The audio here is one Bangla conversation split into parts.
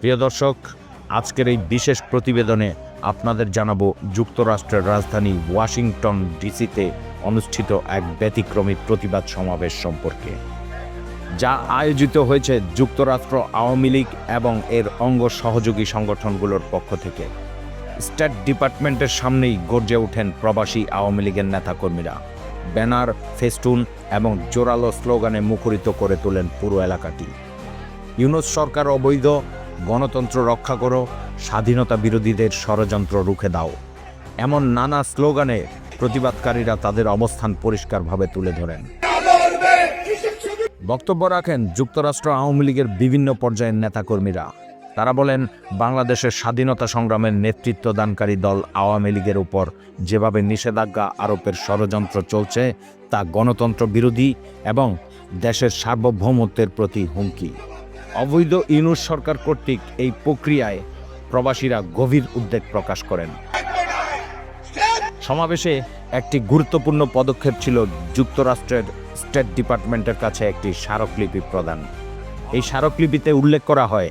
প্রিয় দর্শক, আজকের এই বিশেষ প্রতিবেদনে আপনাদের জানাব যুক্তরাষ্ট্রের রাজধানী ওয়াশিংটন ডিসিতে অনুষ্ঠিত এক ব্যতিক্রমী প্রতিবাদ সমাবেশ সম্পর্কে, যা আয়োজিত হয়েছে যুক্তরাষ্ট্র আওয়ামী লীগ এবং এর অঙ্গ সহযোগী সংগঠনগুলোর পক্ষ থেকে। স্টেট ডিপার্টমেন্টের সামনেই গর্জে ওঠেন প্রবাসী আওয়ামী লীগের নেতাকর্মীরা। ব্যানার, ফেস্টুন এবং জোরালো স্লোগানে মুখরিত করে তোলেন পুরো এলাকাটি। ইউনুস সরকার অবৈধ, গণতন্ত্র রক্ষা করো, স্বাধীনতা বিরোধীদের ষড়যন্ত্র রুখে দাও। এমন নানা স্লোগানে প্রতিবাদকারীরা তাদের অবস্থান পরিষ্কারভাবে তুলে ধরেন। বক্তব্য রাখেন যুক্তরাষ্ট্র আওয়ামী লীগের বিভিন্ন পর্যায়ের নেতাকর্মীরা। তারা বলেন, বাংলাদেশের স্বাধীনতা সংগ্রামের নেতৃত্ব দানকারী দল আওয়ামী লীগের উপর যেভাবে নিষেধাজ্ঞা আরোপের ষড়যন্ত্র চলছে, তা গণতন্ত্র বিরোধী এবং দেশের সার্বভৌমত্বের প্রতি হুমকি। অবৈধ ইউনুস সরকার কর্তৃক এই প্রক্রিয়ায় প্রবাসীরা গভীর উদ্বেগ প্রকাশ করেন। সমাবেশে একটি গুরুত্বপূর্ণ পদক্ষেপ ছিল যুক্তরাষ্ট্রের স্টেট ডিপার্টমেন্টের কাছে একটি স্মারকলিপি প্রদান। এই স্মারকলিপিতে উল্লেখ করা হয়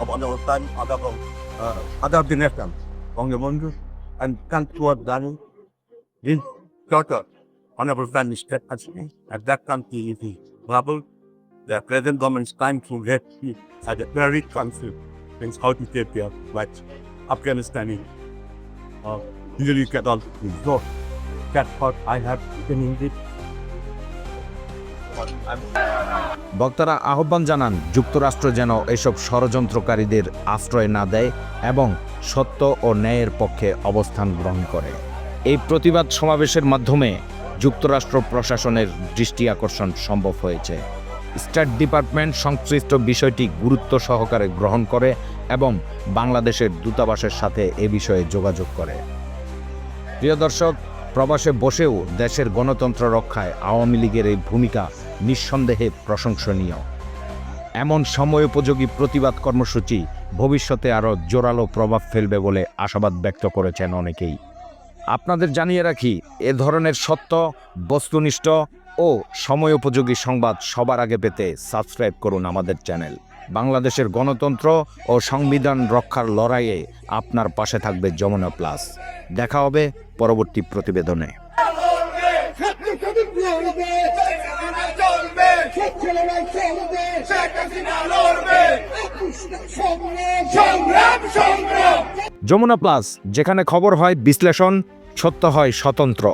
about our time, about, uh, about the nation, on the Monday, and thanks to have that. The present government's time to get at a very conflict in South Ethiopia, but Afghanistan uh, really get on the result. That's what I have been in this. বক্তারা আহ্বান জানান, যুক্তরাষ্ট্র যেন এসব ষড়যন্ত্রকারীদের আশ্রয় না দেয় এবং সত্য ও ন্যায়ের পক্ষে অবস্থান গ্রহণ করে। এই প্রতিবাদ সমাবেশের মাধ্যমে যুক্তরাষ্ট্র প্রশাসনের দৃষ্টি আকর্ষণ সম্ভব হয়েছে। স্টেট ডিপার্টমেন্ট সংশ্লিষ্ট বিষয়টি গুরুত্ব সহকারে গ্রহণ করে এবং বাংলাদেশের দূতাবাসের সাথে এ বিষয়ে যোগাযোগ করে। প্রিয় দর্শক, প্রবাসে বসেও দেশের গণতন্ত্র রক্ষায় আওয়ামী লীগের এই ভূমিকা নিঃসন্দেহে প্রশংসনীয়। এমন সময়োপযোগী প্রতিবাদ কর্মসূচি ভবিষ্যতে আরও জোরালো প্রভাব ফেলবে বলে আশাবাদ ব্যক্ত করেছেন অনেকেই। আপনাদের জানিয়ে রাখি, এ ধরনের সত্য, বস্তুনিষ্ঠ ও সময়োপযোগী সংবাদ সবার আগে পেতে সাবস্ক্রাইব করুন আমাদের চ্যানেল। বাংলাদেশের গণতন্ত্র ও সংবিধান রক্ষার লড়াইয়ে আপনার পাশে থাকবে যমুনা প্লাস। দেখা হবে পরবর্তী প্রতিবেদনে। যমুনা প্লাস যেখানে খবর হয় বিশ্লেষণ সত্য হয় স্বতন্ত্র।